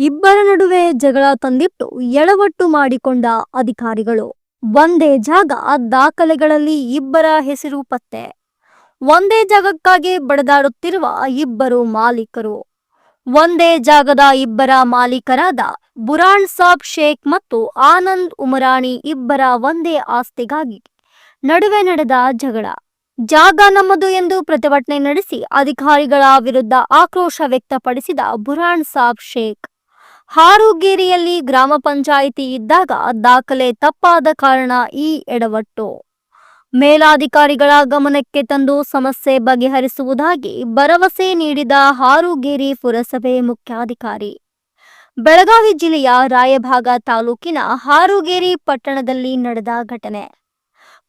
ಇಬ್ಬರ ನಡುವೆ ಜಗಳ ತಂದಿಟ್ಟು ಎಳವಟ್ಟು ಮಾಡಿಕೊಂಡ ಅಧಿಕಾರಿಗಳು. ಒಂದೇ ಜಾಗ ದಾಖಲೆಗಳಲ್ಲಿ ಇಬ್ಬರ ಹೆಸರು ಪತ್ತೆ. ಒಂದೇ ಜಾಗಕ್ಕಾಗಿ ಬಡದಾಡುತ್ತಿರುವ ಇಬ್ಬರು ಮಾಲೀಕರು. ಒಂದೇ ಜಾಗದ ಇಬ್ಬರ ಮಾಲೀಕರಾದ ಬುರಾಣ್ ಸಾಬ್ ಶೇಖ್ ಮತ್ತು ಆನಂದ್ ಉಮರಾಣಿ ಇಬ್ಬರ ಒಂದೇ ಆಸ್ತಿಗಾಗಿ ನಡುವೆ ನಡೆದ ಜಗಳ. ಜಾಗ ನಮ್ಮದು ಎಂದು ಪ್ರತಿಭಟನೆ ನಡೆಸಿ ಅಧಿಕಾರಿಗಳ ವಿರುದ್ಧ ಆಕ್ರೋಶ ವ್ಯಕ್ತಪಡಿಸಿದ ಬುರಾಣ್ ಸಾಬ್ ಶೇಖ್. ಹಾರುಗೇರಿಯಲ್ಲಿ ಗ್ರಾಮ ಪಂಚಾಯಿತಿ ಇದ್ದಾಗ ದಾಖಲೆ ತಪ್ಪಾದ ಕಾರಣ ಈ ಎಡವಟ್ಟು. ಮೇಲಾಧಿಕಾರಿಗಳ ಗಮನಕ್ಕೆ ತಂದು ಸಮಸ್ಯೆ ಬಗೆಹರಿಸುವುದಾಗಿ ಭರವಸೆ ನೀಡಿದ ಹಾರುಗೇರಿ ಪುರಸಭೆ ಮುಖ್ಯಾಧಿಕಾರಿ. ಬೆಳಗಾವಿ ಜಿಲ್ಲೆಯ ರಾಯಭಾಗ ತಾಲೂಕಿನ ಹಾರುಗೇರಿ ಪಟ್ಟಣದಲ್ಲಿ ನಡೆದ ಘಟನೆ.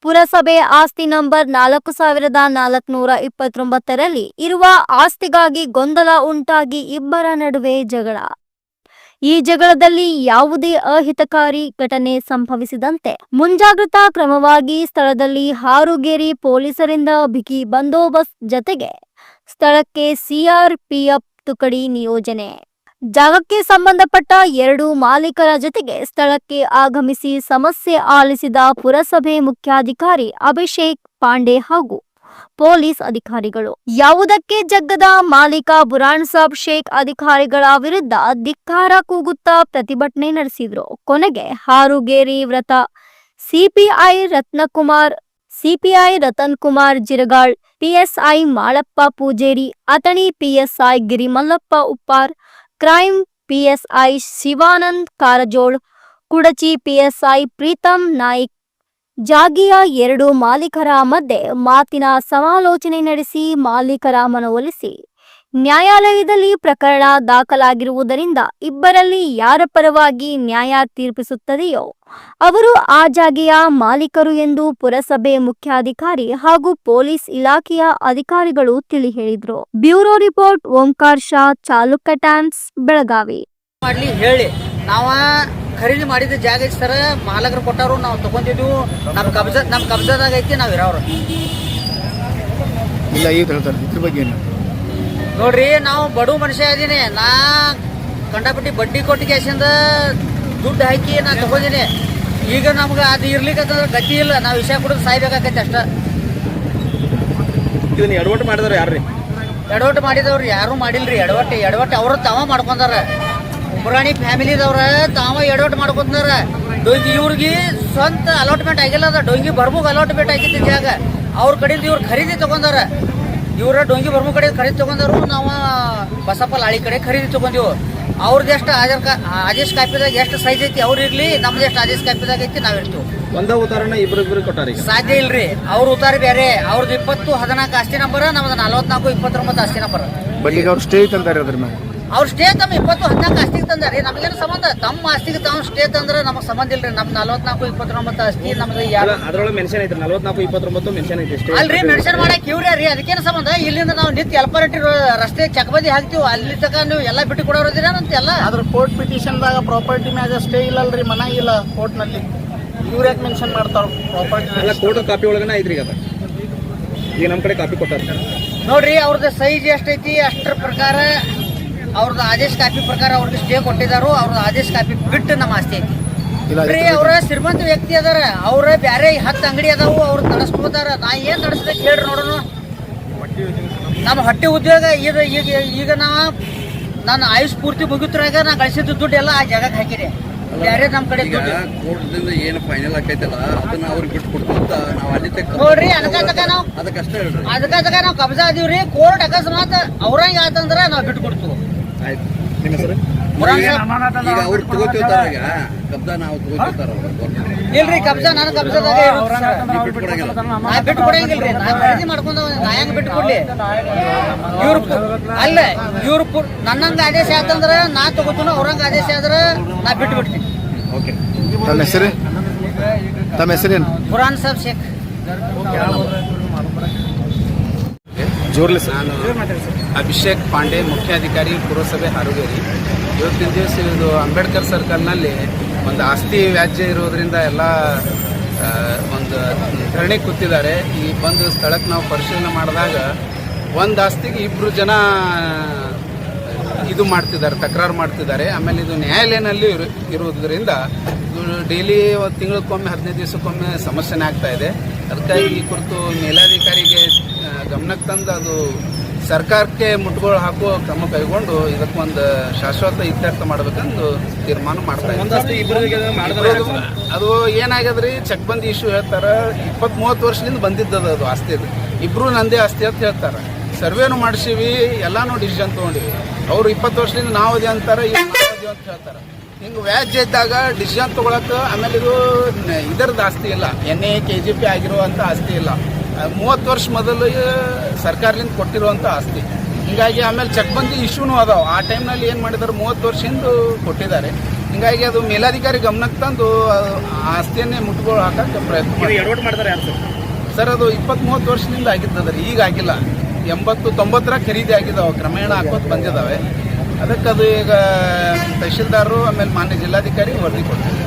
ಪುರಸಭೆ ಆಸ್ತಿ ನಂಬರ್ ನಾಲ್ಕು ಸಾವಿರದ ನಾಲ್ಕುನೂರ ಇಪ್ಪತ್ತೊಂಬತ್ತರಲ್ಲಿ ಇರುವ ಆಸ್ತಿಗಾಗಿ ಗೊಂದಲ ಉಂಟಾಗಿ ಇಬ್ಬರ ನಡುವೆ ಜಗಳ. ಈ ಜಗಳದಲ್ಲಿ ಯಾವುದೇ ಅಹಿತಕಾರಿ ಘಟನೆ ಸಂಭವಿಸಿದಂತೆ ಮುಂಜಾಗ್ರತಾ ಕ್ರಮವಾಗಿ ಸ್ಥಳದಲ್ಲಿ ಹಾರುಗೇರಿ ಪೊಲೀಸರಿಂದ ಬಿಗಿ ಬಂದೋಬಸ್ತ್ ಜತೆಗೆ ಸ್ಥಳಕ್ಕೆ ಸಿಆರ್ಪಿಎಫ್ ತುಕಡಿ ನಿಯೋಜನೆ. ಜಾಗಕ್ಕೆ ಸಂಬಂಧಪಟ್ಟ ಎರಡು ಮಾಲೀಕರ ಜೊತೆಗೆ ಸ್ಥಳಕ್ಕೆ ಆಗಮಿಸಿ ಸಮಸ್ಯೆ ಆಲಿಸಿದ ಪುರಸಭೆ ಮುಖ್ಯಾಧಿಕಾರಿ ಅಭಿಷೇಕ್ ಪಾಂಡೆ ಹಾಗೂ ಪೊಲೀಸ್ ಅಧಿಕಾರಿಗಳು. ಯಾವುದಕ್ಕೆ ಜಗ್ಗದ ಮಾಲೀಕ ಬುರಾಣ್ ಸಾಬ್ ಶೇಖ್ ಅಧಿಕಾರಿಗಳ ವಿರುದ್ಧ ಧಿಕ್ಕಾರ ಕೂಗುತ್ತಾ ಪ್ರತಿಭಟನೆ ನಡೆಸಿದ್ರು. ಕೊನೆಗೆ ಹಾರುಗೇರಿ ವ್ರತ. CPI Ratnakumar, CPI Ratan Kumar Jiragal, PSI Malappa Pujeri Athani PSI Girimallappa Uppar crime PSI Shivanand Karajol, Kudachi PSI Pritam Naik ಜಾಗಿಯ ಎರಡು ಮಾಲೀಕರ ಮಧ್ಯೆ ಮಾತಿನ ಸಮಾಲೋಚನೆ ನಡೆಸಿ ಮಾಲೀಕರ ಮನವೊಲಿಸಿ ನ್ಯಾಯಾಲಯದಲ್ಲಿ ಪ್ರಕರಣ ದಾಖಲಾಗಿರುವುದರಿಂದ ಇಬ್ಬರಲ್ಲಿ ಯಾರ ಪರವಾಗಿ ನ್ಯಾಯ ತೀರ್ಪಿಸುತ್ತದೆಯೋ ಅವರು ಆ ಜಾಗೆಯ ಮಾಲೀಕರು ಎಂದು ಪುರಸಭೆ ಮುಖ್ಯಾಧಿಕಾರಿ ಹಾಗೂ ಪೊಲೀಸ್ ಇಲಾಖೆಯ ಅಧಿಕಾರಿಗಳು ತಿಳಿ ಹೇಳಿದ್ರು bureau report, Omkar Shah, Chalukya Times Belagavi. ಹೇಳಿ. ಖರೀದಿ ಮಾಡಿದ ಜಾಗ ಐತಿ ಸರ್. ಮಾಲಕರು ಕೊಟ್ಟವರು ನಾವು ತಗೊಂಡಿದ್ವು. ನಮ್ಮ ಕಬ್ಜ ನಮ್ಮ ಕಬ್ಜದಾಗ ಐತಿ ನಾವು ಇರೋರು. ಇಲ್ಲ ಈಗ ಹೇಳ್ತಾರೆ. ಇದ್ರ ಬಗ್ಗೆ ಏನು? ನೋಡ್ರಿ ನಾವು ಬಡವ ಮನುಷ್ಯ ಇದ್ದೀನಿ ನಾ ಕಂಡಪಟ್ಟಿ ಬಡ್ಡಿ ಕೊಟ್ಟು ಕೇಸಿಂದ ದುಡ್ಡು ಹಾಕಿ ನಾ ತಗೊಂಡಿನಿ ಈಗ ನಮ್ಗೆ ಅದು ಇರ್ಲಿಕ್ಕಂತಂದ್ರೆ ಗತಿ ಇಲ್ಲ. ನಾವು ವಿಷಯ ಕುಡಿದು ಸಾಯ್ಬೇಕಾಗತ್ತೆ ಅಷ್ಟ. ಇದನ್ನ ಎಡವಟ್ಟು ಮಾಡಿದಾರೆ ಯಾರ್ರಿ? ಎಡವಟ್ಟು ಮಾಡಿದವ್ರು ಯಾರು ಮಾಡಿಲ್ರಿ. ಎಡವಟ್ಟು ಎಡವಟ್ಟು ಅವರು ತಾವ ಮಾಡ್ಕೊಂಡಾರ. ಉಮ್ರಾಣಿ ಫ್ಯಾಮಿಲಿದವ್ರ ತಾವ ಎಡೋಟ್ ಮಾಡ್ಕೊತಾರ ಡೊಂಗಿ ಇವ್ರಿಗೆ ಸ್ವಂತ ಅಲಾಟ್ಮೆಂಟ್ ಆಗಿಲ್ಲ ಅದ. ಡೊಂಗಿ ಬರ್ಮುಗ್ ಅಲಾಟ್ಮೆಂಟ್ ಆಗಿದ್ದ ಜಾಗ. ಅವ್ರ ಕಡೆಯಿಂದ ಇವ್ರು ಖರೀದಿ ತಗೊಂಡಾರ. ಇವ್ರ ಡೊಂಗಿ ಬರ್ಮು ಕಡೆ ಖರೀದಿ ತಗೊಂಡಾರು ನಾವು ಬಸಪ್ಪ ಲಾಳಿ ಕಡೆ ಖರೀದಿ ತಗೊಂಡಿವು. ಅವ್ರದ್ದು ಎಷ್ಟು ಆಧಾರ್ ಕಾ ಆದೇಶ ಕಾಪಿದಾಗ ಎಷ್ಟು ಸೈಜ್ ಐತಿ ಅವ್ರು ಇರ್ಲಿ ನಮ್ದು ಎಷ್ಟು ಆದೇಶ ಕಾಪಿದಾಗ ಐತಿ ನಾವ್ ಇರ್ತೀವಿ. ಒಂದ ಉದಾಹರಣೆ ಇಬ್ರು ಇಬ್ರು ಕೊಟ್ಟಾರ ಈಗ. ಸಾಧ್ಯ ಇಲ್ರಿ. ಅವ್ರ ಉತ್ತಾರ ಬೇರೆ ಅವ್ರದ್ದು ಇಪ್ಪತ್ತು ಹದಿನಾಲ್ಕು ಆಸ್ತಿ ನಂಬರ್ ನಮ್ದು ನಲವತ್ನಾಲ್ಕು ಇಪ್ಪತ್ತೊಂಬತ್ತು ಆಸ್ತಿ ನಂಬರ್. ಬಟ್ ಈಗ ಅವ್ರು ಸ್ಟೇ ಅಂತಾರೆ ಅದ್ರ ಮೇಲೆ ಅವ್ರು ಸ್ಟೇ ತಮ್ಮ ಇಪ್ಪತ್ತು ಹದಿನಾಲ್ಕು ಆಸ್ತಿಗೆ ತಂದಾರಿ. ನಮ್ಗೇನು ಸಂಬಂಧ? ತಮ್ಮ ಆಸ್ತಿಗೆ ತಾವು ಸ್ಟೇ ತಂದ್ರೆ ನಮಗೆ ಸಂಬಂಧ ಇಲ್ರಿ. ನಮ್ ನಲವತ್ನಾಲ್ಕು ಇಪ್ಪತ್ತೊಂಬತ್ತು ಆಸ್ತಿ ನಮ್ದು ಯಾರು ಅದ್ರೊಳಗೆ ಮೆನ್ಷನ್ ಐತ್ರಿ. ನಲವತ್ನಾಲ್ಕು ಇಪ್ಪತ್ತೊಂಬತ್ತು ಮೆನ್ಷನ್ ಐತಿ ಅಲ್ರಿ ಮೆನ್ಷನ್ ಮಾಡಕ್ ಇವ್ರೇ ರೀ ಅದಕ್ಕೇನು ಸಂಬಂಧ? ಇಲ್ಲಿಂದ ನಾವು ನಿತ್ಯ ಎಲ್ಪರಟ್ಟಿ ರಸ್ತೆ ಚಕಬದಿ ಹಾಕ್ತಿವಿ. ಅಲ್ಲಿ ತಕ ನೀವು ಎಲ್ಲ ಬಿಟ್ಟು ಕೊಡೋದಿರ ಅಂತ ಎಲ್ಲ? ಅದ್ರ ಕೋರ್ಟ್ ಪಿಟಿಷನ್ದಾಗ ಪ್ರಾಪರ್ಟಿ ಮ್ಯಾಗ ಸ್ಟೇ ಇಲ್ಲ ಅಲ್ರಿ ಮನ ಇಲ್ಲ ಕೋರ್ಟ್ನಲ್ಲಿ ಇವ್ರು ಯಾಕೆ ಮೆನ್ಷನ್ ಮಾಡ್ತಾರ ಪ್ರಾಪರ್ಟಿ ಎಲ್ಲ ಕೋರ್ಟ್ ಕಾಪಿ ಒಳಗನ ಐತ್ರಿ ಈಗ ಅದ. ಈಗ ನಮ್ಮ ಕಡೆ ಕಾಪಿ ಕೊಟ್ಟಾರ. ನೋಡ್ರಿ ಅವ್ರದ್ದು ಸೈಜ್ ಎಷ್ಟೈತಿ ಅಷ್ಟರ ಪ್ರಕಾರ ಅವ್ರದ್ದು ಆದೇಶ ಕಾಪಿ ಪ್ರಕಾರ ಅವ್ರಿಗೆ ಸ್ಟೇ ಕೊಟ್ಟಿದಾರು ಅವ್ರದ್ದು ಆದೇಶ ಕಾಪಿ ಬಿಟ್ಟು ನಮ್ಮ ಆಸ್ತಿ ಐತಿ. ಇಲ್ಲ ರೀ ಅವ್ರ ಶ್ರೀಮಂತ ವ್ಯಕ್ತಿ ಅದಾರ. ಅವ್ರ ಬ್ಯಾರೆ ಹತ್ತು ಅಂಗಡಿ ಅದಾವು ಅವ್ರು ನಡೆಸ್ಕೋತಾರ ನಾ ಏನ್ ನಡೆಸ್ಬೇಕು ಹೇಳ್ರಿ ನೋಡೋಣ. ನಮ್ಮ ಹೊಟ್ಟೆ ಉದ್ಯೋಗ ಈಗ ಈಗ ಈಗ ನಾ ನನ್ನ ಆಯುಷ್ ಪೂರ್ತಿ ಮುಗಿತ್ರಾಗ ನಾ ಗಳಿಸಿದ ದುಡ್ಡು ಎಲ್ಲ ಆ ಜಾಗಕ್ಕೆ ಹಾಕಿದೆ. ಬೇರೆ ನಮ್ಮ ಕಡೆ ಕೋರ್ಟ್ದಿಂದ ಏನು ಫೈನಲ್ ಆಕೈತಲ್ಲ ಅದನ್ನ ಅವ್ರಿಗೆ ಬಿಟ್ಟು ನಾವು ಅಲ್ಲಿ ನೋಡ್ರಿ ಅದಕ್ಕ ನಾವು ಹೇಳ್ರಿ. ಅದಕ್ಕ ನಾವು ಕಬ್ಜಾ ಅದೀವ್ರಿ ಕೋರ್ಟ್ ಅಕಸ್ಮಾತ್ ಅವ್ರಂಗ ಆತಂದ್ರ ನಾವು ಬಿಟ್ಟು ಕೊಡ್ತೀವಿ. ಆಯ್ತು. ನಿಮ್ಮ ಹೆಸರು? ಮುರಾನ್ ಈಗ ಅವ್ರು ತಗೋತಿರ್ತಾರ ಈಗ. ನಾವು ತಗೋತಿರ್ತಾರ ಇಲ್ರಿ ಕಬ್ಜಾ ನಾನು ಕಬ್ಜಾದಾಗ ಬಿಟ್ಟು ಕೊಡಂಗಿಲ್ಲ. ನಾ ಬಿಟ್ಟು ಕೊಡಂಗಿಲ್ರಿ. ನಾ ಖರೀದಿ ಮಾಡ್ಕೊಂಡ ನಾ ಹೆಂಗ್ ಬಿಟ್ಟು ಕೊಡ್ಲಿ? ಇವ್ರ ಅಲ್ಲ ಇವ್ರ ನನ್ನಂಗ ಆದೇಶ ಆತಂದ್ರ ನಾ ತಗೋತೀನಿ ಅವ್ರಂಗ ಆದೇಶ ಆದ್ರ ನಾ ಬಿಟ್ಟು ಬಿಡ್ತೀನಿ. ಓಕೆ. ತಮ್ಮ ಹೆಸರು? ತಮ್ಮ ಹೆಸರೇನು ಕುರಾನ್ ಸಾಬ್ ಶೇಖ್. ಜೋರ್ಲಿ ಸರ್. ನಾನು ಅಭಿಷೇಕ್ ಪಾಂಡೆ, ಮುಖ್ಯಾಧಿಕಾರಿ, ಪುರಸಭೆ ಹಾರುಗೇರಿ ಇವತ್ತಿನ ದಿವಸ ಇದು ಅಂಬೇಡ್ಕರ್ ಸರ್ಕಲ್ನಲ್ಲಿ ಒಂದು ಆಸ್ತಿ ವ್ಯಾಜ್ಯ ಇರೋದರಿಂದ ಎಲ್ಲ ಒಂದು ಧರಣಿ ಕೂತಿದ್ದಾರೆ. ಈ ಬಂದು ಸ್ಥಳಕ್ಕೆ ನಾವು ಪರಿಶೀಲನೆ ಮಾಡಿದಾಗ ಒಂದು ಆಸ್ತಿಗೆ ಇಬ್ಬರು ಜನ, ಇದು ಮಾಡ್ತಿದ್ದಾರೆ, ತಕರಾರು ಮಾಡ್ತಿದ್ದಾರೆ. ಆಮೇಲೆ ಇದು ನ್ಯಾಯಾಲಯನಲ್ಲಿ ಇರು ಇರುವುದರಿಂದ ಡೈಲಿ ತಿಂಗಳಕ್ಕೊಮ್ಮೆ, ಹದಿನೈದು ದಿವಸಕ್ಕೊಮ್ಮೆ ಸಮಸ್ಯೆನೇ ಆಗ್ತಾ ಇದೆ. ಅದಕ್ಕಾಗಿ ಈ ಕುರಿತು ಮೇಲಾಧಿಕಾರಿಗೆ ಗಮನಕ್ಕೆ ತಂದು ಅದು ಸರ್ಕಾರಕ್ಕೆ ಮುಟ್ಟುಗೋಲು ಹಾಕುವ ಕ್ರಮ ಕೈಗೊಂಡು ಇದಕ್ಕೊಂದು ಶಾಶ್ವತ ಇತ್ಯರ್ಥ ಮಾಡಬೇಕಂದು ತೀರ್ಮಾನ ಮಾಡ್ತಾ ಇದ್ದಾರೆ ಇಬ್ರದ್ದು ಅದು ಏನಾಗ್ಯದ್ರಿ? ಚೆಕ್ ಬಂದಿ ಇಶ್ಯೂ ಹೇಳ್ತಾರೆ. ಇಪ್ಪತ್ತ್ ಮೂವತ್ತು ವರ್ಷದಿಂದ ಬಂದಿದ್ದದ ಅದು ಆಸ್ತಿ ಅದು. ಇಬ್ರು ನಂದೇ ಆಸ್ತಿ ಅಂತ ಹೇಳ್ತಾರೆ. ಸರ್ವೇನು ಮಾಡಿಸಿವಿ ಎಲ್ಲಾನು ಡಿಸಿಷನ್ ತೊಗೊಂಡಿವಿ. ಅವ್ರು ಇಪ್ಪತ್ತು ವರ್ಷದಿಂದ ನಾವು ಅದೇ ಅಂತಾರೆ ಅಂತ ಹೇಳ್ತಾರೆ. ಹಿಂಗೆ ವ್ಯಾಜ್ಯ ಇದ್ದಾಗ ಡಿಸಿಷನ್ ತೊಗೊಳಕ್ಕೆ ಆಮೇಲೆ ಇದು ಇದರದ್ದು ಆಸ್ತಿ ಇಲ್ಲ. N A K G P ಆಗಿರುವಂಥ ಆಸ್ತಿ ಇಲ್ಲ. ಮೂವತ್ತು ವರ್ಷ ಮೊದಲು ಸರ್ಕಾರದಿಂದ ಕೊಟ್ಟಿರುವಂಥ ಆಸ್ತಿ. ಹೀಗಾಗಿ ಆಮೇಲೆ ಚೆಕ್ ಬಂದು ಇಶ್ಯೂನು ಅದಾವ. ಆ ಟೈಮ್ನಲ್ಲಿ ಏನು ಮಾಡಿದಾರೆ ಮೂವತ್ತು ವರ್ಷ ಹಿಂದೆ ಕೊಟ್ಟಿದ್ದಾರೆ. ಹಿಂಗಾಗಿ ಅದು ಮೇಲಾಧಿಕಾರಿ ಗಮನಕ್ಕೆ ತಂದು ಆ ಆಸ್ತಿಯನ್ನೇ ಮುಟ್ಗೋಳು ಹಾಕಕ್ಕೆ ಪ್ರಯತ್ನ ಮಾಡ್ತಾರೆ. ಸರ್? ಅದು ಇಪ್ಪತ್ತು ಮೂವತ್ತು ವರ್ಷದಿಂದ ಆಗಿದ್ದದ್ರಿ ಈಗ ಆಗಿಲ್ಲ. ಎಂಬತ್ತು ತೊಂಬತ್ತರ ಖರೀದಿ ಆಗಿದಾವೆ ಕ್ರಮೇಣ ಹಾಕೋದು ಬಂದಿದ್ದಾವೆ. ಅದಕ್ಕೆ ಅದು ಈಗ ತಹಶೀಲ್ದಾರರು ಆಮೇಲೆ ಮಾನ್ಯ ಜಿಲ್ಲಾಧಿಕಾರಿ ವರದಿ ಕೊಡ್ತಾರೆ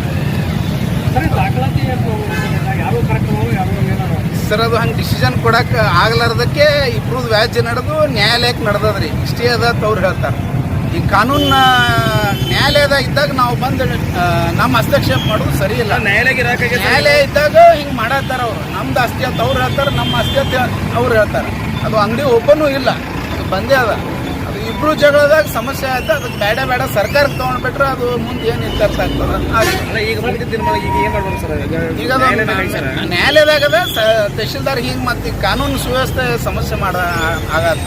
ಸರ್ ಅದು ಹಂಗೆ ಡಿಸಿಷನ್ ಕೊಡಕ್ಕೆ ಆಗ್ಲಾರ್ದಕ್ಕೆ ಇಬ್ರದ್ದು ವ್ಯಾಜ್ಯ ನಡೆದು ನ್ಯಾಯಾಲಯಕ್ಕೆ ನಡೆದದ್ರಿ. ಇಷ್ಟೇ ಅದ ಅವ್ರು ಹೇಳ್ತಾರೆ. ಈ ಕಾನೂನ ನ್ಯಾಯಾಲಯದ ಇದ್ದಾಗ ನಾವು ಬಂದು ನಮ್ಮ ಹಸ್ತಕ್ಷೇಪ ಮಾಡೋದು ಸರಿ ಇಲ್ಲ. ನ್ಯಾಯಾಲಯಕ್ಕೆ ನ್ಯಾಯಾಲಯ ಇದ್ದಾಗ ಹಿಂಗೆ ಮಾಡತ್ತಾರ ಅವ್ರು. ನಮ್ದು ಅಸ್ತಿ ಅಂತ ಅವ್ರು ಹೇಳ್ತಾರೆ ನಮ್ಮ ಆಸ್ತಿ ಅಂತ ಅವ್ರು ಹೇಳ್ತಾರೆ. ಅದು ಅಂಗಡಿ ಓಪನು ಇಲ್ಲ. ಅದು ಬಂದೇ ಅದು. ಇಬ್ರು ಜಗಳದಾಗ ಸಮಸ್ಯೆ ಆಯ್ತು. ಅದಕ್ಕೆ ಬೇಡ ಬೇಡ ಸರ್ಕಾರಕ್ಕೆ ತಗೊಂಡ್ಬಿಟ್ರೆ ಅದು ಮುಂದೆ ಏನು ಇತ್ಯರ್ಥ ಆಗ್ತದೆ. ಈಗ ಈಗ ಏನು ಮಾಡ್ಬೋದು ಸರ್? ಈಗ ಅದು ನ್ಯಾಯಾಲಯದಾಗದ ತಹಶೀಲ್ದಾರ್ ಹಿಂಗೆ ಮತ್ತೆ ಕಾನೂನು ಸುವ್ಯವಸ್ಥೆ ಸಮಸ್ಯೆ ಮಾಡ ಆಗತ್ತ.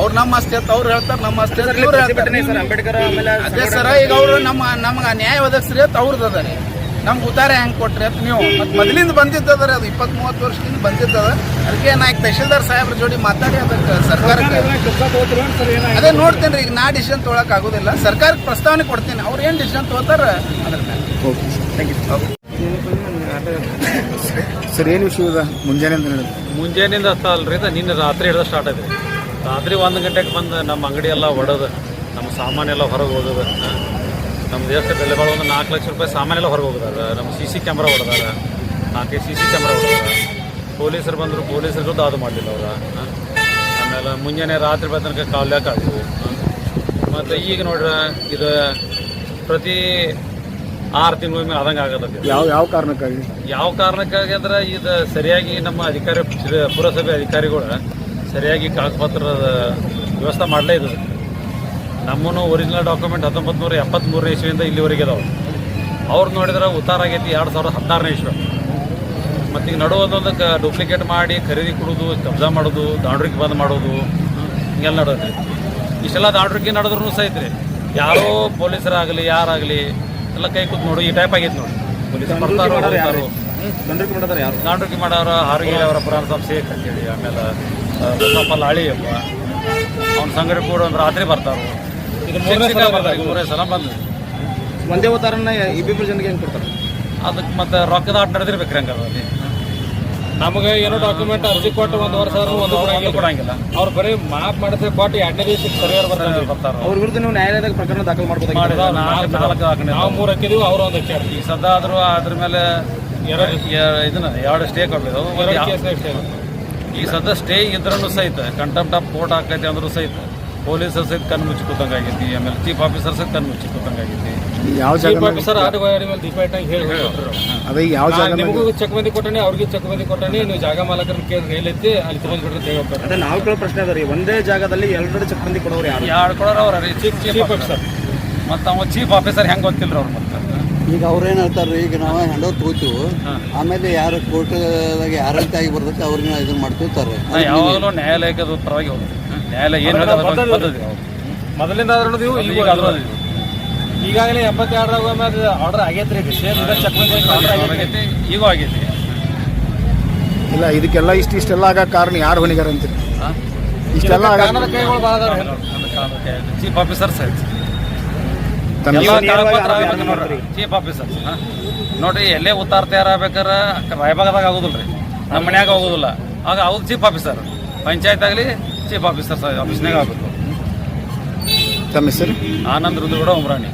ಅವ್ರು ನಮ್ಮ ಆಸ್ತಿ ಅಂತ ಅವ್ರು ಹೇಳ್ತಾರೆ ನಮ್ಮ ಅಷ್ಟೇ ಇವ್ರು ಹೇಳ್ತಾರೆ. ಅಂಬೇಡ್ಕರ್ ಆಮೇಲೆ ಅದೇ ಸರ ಈಗ ಅವರು ನಮ್ಮ ನಮ್ಗೆ ನ್ಯಾಯ ಒದಗಿಸ್ರಿ ಅಂತ ಅವ್ರದ್ದು ಅದ. ರೀ ನಮ್ಗೆ ಉತ್ತಾರ ಹೆಂಗೆ ಕೊಟ್ರಿ ಅಂತ ನೀವು. ಮತ್ತೆ ಮೊದಲಿಂದ ಬಂದಿದ್ದದ ರೀ ಅದು ಇಪ್ಪತ್ತ್ ಮೂವತ್ತು ವರ್ಷದಿಂದ ಬಂದಿದ್ದದ. ಅದಕ್ಕೆ ನಾ ಈಗ ತಹಶೀಲ್ದಾರ್ ಸಾಹೇಬ್ರ ಜೋಡಿ ಮಾತಾಡಿ ಅದಕ್ಕೆ ಸರ್ಕಾರಕ್ಕೆ. ಅದೇ ನೋಡ್ತೇನೆ ರೀ ಈಗ ನಾ ಡಿಸಿಷನ್ ತೊಗೊಳಕ್ ಆಗೋದಿಲ್ಲ. ಸರ್ಕಾರಕ್ಕೆ ಪ್ರಸ್ತಾವನೆ ಕೊಡ್ತೀನಿ. ಅವ್ರು ಏನು ಡಿಸಿಷನ್ ತೊಗೋತಾರ ಅದ್ರ ಮೇಲೆ. ಸರ್ ಏನು ವಿಷಯ ಇದೆ ಮುಂಜಾನೆ ಅಂತ ಹೇಳಿದ್ರು? ಮುಂಜಾನೆಯಿಂದ ಹತ್ತ ಅಲ್ರಿ ಇದು ನಿನ್ನೆ ರಾತ್ರಿ ಹಿಡಿದ ಸ್ಟಾರ್ಟ್ ಆಗಿದೆ ರಾತ್ರಿ ಒಂದು ಗಂಟೆಗೆ ಬಂದು ನಮ್ಮ ಅಂಗಡಿ ಎಲ್ಲ ಒಡೆದು. ನಮ್ಮ ಸಾಮಾನೆಲ್ಲ ಹೊರಗೆ ಹೋಗೋದು ನಮ್ದು ದೇಶದ ಬೆಲೆ ಬಾಳು ಒಂದು ನಾಲ್ಕು ಲಕ್ಷ ರೂಪಾಯಿ ಸಾಮಾನೆಲ್ಲ ಹೊರಗೆ ಹೋಗಿದಾರೆ ನಮ್ಮ ಸಿ ಸಿ ಕ್ಯಾಮ್ರಾ ಹೊಡೆದಾರ. ನಾಲ್ಕೈದು ಸಿ ಸಿ ಕ್ಯಾಮ್ರಾ ಹೊಡೆದಾರ. ಪೊಲೀಸರು ಬಂದರು ಪೊಲೀಸರು ದಾದು ಮಾಡಲಿಲ್ಲ ಅವ್ರ. ಆಮೇಲೆ ಮುಂಜಾನೆ ರಾತ್ರಿ ಬಂದ ತನಕ ಕಾವ್ಲಾಕ ಆದವು? ಮತ್ತು ಈಗ ನೋಡ್ರೆ ಇದು ಪ್ರತಿ ಆರು ತಿಂಗಳ ಮೇಲೆ ಆದಂಗೆ ಆಗತ್ತೆ ಯಾವ ಯಾವ ಕಾರಣಕ್ಕಾಗಿ? ಯಾವ ಕಾರಣಕ್ಕಾಗಿ ಅಂದ್ರೆ ಇದು ಸರಿಯಾಗಿ ನಮ್ಮ ಅಧಿಕಾರಿ ಪುರಸಭೆ ಅಧಿಕಾರಿಗಳು ಸರಿಯಾಗಿ ಕಾಗಪತ್ರದ ವ್ಯವಸ್ಥೆ ಮಾಡಲೇ ಇದ್ದದು ನಮ್ಮನ್ನು ಒರಿಜಿನಲ್ ಡಾಕ್ಯುಮೆಂಟ್ ಹತ್ತೊಂಬತ್ತು ನೂರ ಎಪ್ಪತ್ತ್ಮೂರನೇ ಇಸ್ವಿಯಿಂದ ಇಲ್ಲಿವರೆಗೆ ಇದಾವೆ. ಅವ್ರು ನೋಡಿದ್ರೆ ಉತ್ತಾರ ಆಗೈತಿ ಎರಡು ಸಾವಿರದ ಹದಿನಾರನೇ ಇಸ್ವಿ. ಮತ್ತು ಈಗ ನಡು ಕ ಡೂಪ್ಲಿಕೇಟ್ ಮಾಡಿ ಖರೀದಿ ಕೊಡೋದು ಕಬ್ಜಾ ಮಾಡೋದು ದಾಂಡ್ರಿಗೆ ಬಂದ್ ಮಾಡೋದು ಹಿಂಗೆಲ್ಲ ನಡೆದ್ರಿ ಇಷ್ಟೆಲ್ಲ ದಾಂಡ್ರಿಗೆ ನಡೆದ್ರೂ ಸಹಿತ ರೀ ಯಾರೋ ಪೊಲೀಸರಾಗಲಿ ಯಾರಾಗಲಿ ಎಲ್ಲ ಕೈ ಕೂತ್ ನೋಡು ಈ ಟೈಪ್ ಆಗೈತೆ ನೋಡಿ. ಪೊಲೀಸ್ ಬರ್ತಾರೋ ಯಾರು? ದಾಂಡ್ರಿಗೆ ಮಾಡೋರು ಹಾರುಗೇರಿ ಅವರ ಪುರಾಣ ಅಂತ ಅಂತೇಳಿ ಆಮೇಲೆ ಬಸಪ್ಪ ಅವ್ನ ಸಂಗಡಿ ಕೂಡ ಒಂದು ರಾತ್ರಿ ಬರ್ತಾರೋ. ಮೂರೇ ಸಲ ಬಂದು. ಒಂದೇ ಅವತಾರನ ಇಬ್ಬಿಬ್ರು ಜನಕ್ಕೆ ಹೆಂಗೆ ಕೊಡ್ತಾರೆ? ಅದಕ್ಕೆ ಮತ್ತೆ ರೊಕ್ಕದ ಆಟ ನಡೆದಿರ್ಬೇಕ್ರಿ ಹಂಗ ಅಲ್ಲಿ. ನಮಗೆ ಏನೋ ಡಾಕ್ಯುಮೆಂಟ್ ಅರ್ಜಿ ಕೊಟ್ಟು ಒಂದು ವರ್ಷ ಆದ್ರೂ ಒಂದು ವರ್ಷ ಕೊಡಂಗಿಲ್ಲ. ಅವ್ರು ಬರೀ ಮಾಪ್ ಮಾಡಿದ್ರೆ ಕೊಟ್ಟು ಎರಡನೇ ದಿವಸಕ್ಕೆ ಸರಿಯಾಗಿ ಬರ್ತಾರೆ ಬರ್ತಾರೆ. ಅವ್ರ ವಿರುದ್ಧ ನೀವು ನ್ಯಾಯಾಲಯದ ಪ್ರಕರಣ ದಾಖಲು ಮಾಡ್ಬೋದು ನಾಲ್ಕು. ನಾವು ಮೂರು ಹಾಕಿದೀವಿ ಅವ್ರು ಒಂದು ಹಾಕ್ಯಾರ ಈಗ ಸದ್ದ ಆದ್ರೂ ಅದ್ರ ಮೇಲೆ ಎರಡು ಇದನ್ನ ಎರಡು ಸ್ಟೇ ಕೊಡ್ಲಿಲ್ಲ ಈ ಸದ್ದ ಸ್ಟೇ ಇದ್ರೂ ಸಹಿತ ಕಂಟೆಂಪ್ಟ್ ಆಫ್ ಕೋರ್ಟ್ ಹಾಕೈತೆ ಅಂದ್ರೂ ಸಹಿತ ಪೊಲೀಸರ್ ಸಹಿತ ಕಣ್ಣು ಮುಚ್ಚಿ ಕೂತಂಗೆ ಆಗೈತಿ ಆಮೇಲೆ ಚೀಫ್ ಆಫೀಸರ್ ಸಹಿತ ಕಣ್ಣು ಮುಚ್ಚಿ ಯಾವ ಚೀಫ್ ಜಾಗ ಆಫೀಸರ್ ಆಟ ಗಾಡಿ ಮೇಲೆ ದೀಪ ಇಟ್ಟಂಗೆ ಹೇಳಿ ಅದೇ ಯಾವ ಜಾಗ ನಿಮಗೂ ಚೆಕ್ ಬಂದಿ ಕೊಟ್ಟಣಿ ಅವ್ರಿಗೆ ಚೆಕ್ ಬಂದಿ ಕೊಟ್ಟಣಿ ನೀವು ಜಾಗ ಮಾಲಕರನ್ನ ಕೇಳಿ ಹೇಳೈತಿ ಅಲ್ಲಿ ತಗೊಂಡ್ಬಿಟ್ರೆ ಅಂತ ಹೇಳ್ತಾರೆ ಅದೇ ನಾವು ಕೇಳೋ ಪ್ರಶ್ನೆ ಅದ ರೀ ಒಂದೇ ಜಾಗದಲ್ಲಿ ಎರಡು ಚೆಕ್ ಬಂದಿ ಕೊಡೋರು ಯಾರು? ಯಾರು ಕೊಡೋರು ಅವ್ರ ಚೀಫ್ ಚೀಫ್ ಆಫೀಸರ್ ಮತ್ತು ಅವ ಚೀಫ್ ಆಫೀಸರ್ ಹೆಂಗೆ ಗೊತ್ತಿಲ್ಲ ಅವ್ರು ಮತ್ತೆ? ಈಗ ಅವ್ರು ಏನು ಹೇಳ್ತಾರೆ ಈಗ ನಾವು ಹ್ಯಾಂಡ್ ಓವರ್ ಆಮೇಲೆ ಯಾರು ಕೋರ್ಟ್ದಾಗ ಯಾರಂತಾಗಿ ಬರ್ತೈತೆ ಅವ್ರನ್ನ ಇದನ್ನ ಮಾಡ್ಕೊತಾರೆ ಯಾವಾಗಲೂ ನ್ಯಾಯಾಲಯಕ್ಕೆ ಪರವಾಗಿ ಹೋಗ್ತೀವಿ ನ್ಯಾಯಾಲಯ ಏನು ಹೇಳ್ತಾರೆ ಅದ್ರ ಬಗ್ಗೆ ಮೊದಲಿಂದ ಆದ್ರೂ ಈಗ. ಈಗಾಗಲೇ ಎಪ್ಪತ್ತೆರಡರಾಗ ಆರ್ಡರ್ ಆಗೈತ್ರಿ ಇದು ಸೇಮ್ ಇದ ಚೆಕ್ ಆರ್ಡರ್ ಆಗೈತಿ ಆಗೈತಿ. ಈಗೂ ಆಗೈತಿ. ಇಲ್ಲ ಇದಕ್ಕೆಲ್ಲ ಇಷ್ಟು ಇಷ್ಟೆಲ್ಲ ಆಗ ಕಾರಣ ಯಾರು ಹೊಣಿಗಾರ ಅಂತೀರಿ? ಇಷ್ಟೆಲ್ಲ ಆಗ ಕಾನೂನು ಕೈಗಳು ಭಾಳ ಅದಾವ ಚೀಫ್ ಆಫೀಸರ್ ಸರ್. ತಮ್ಮ ಎಲ್ಲ ನೇರವಾಗಿ ಕಾಗಪತ್ರ ಆರೋಪ ನೋಡ್ರಿ. ಚೀಫ್ ಆಫೀಸರ್ ನೋಡ್ರಿ ಎಲ್ಲೇ ಉತ್ತಾರ ತಯಾರಾಗ್ಬೇಕಾರ ರಾಯಭಾಗದಾಗ ಆಗೋದಿಲ್ಲ ರೀ ನಮ್ಮ ಮನ್ಯಾಗ ಹೋಗೋದಿಲ್ಲ. ಆಗ ಅವ್ರು ಚೀಫ್ ಆಫೀಸರ್ ಪಂಚಾಯತ್ ಆಗಲಿ ಚೀಫ್ ಆಫೀಸರ್ ಆಫೀಸ್ನಾಗ ಆಗಬೇಕು. ತಮ್ಮ ಹೆಸರು? ಆನಂದ್ ರುದ್ರಗೌಡ ಉಮ್ರಾಣಿ.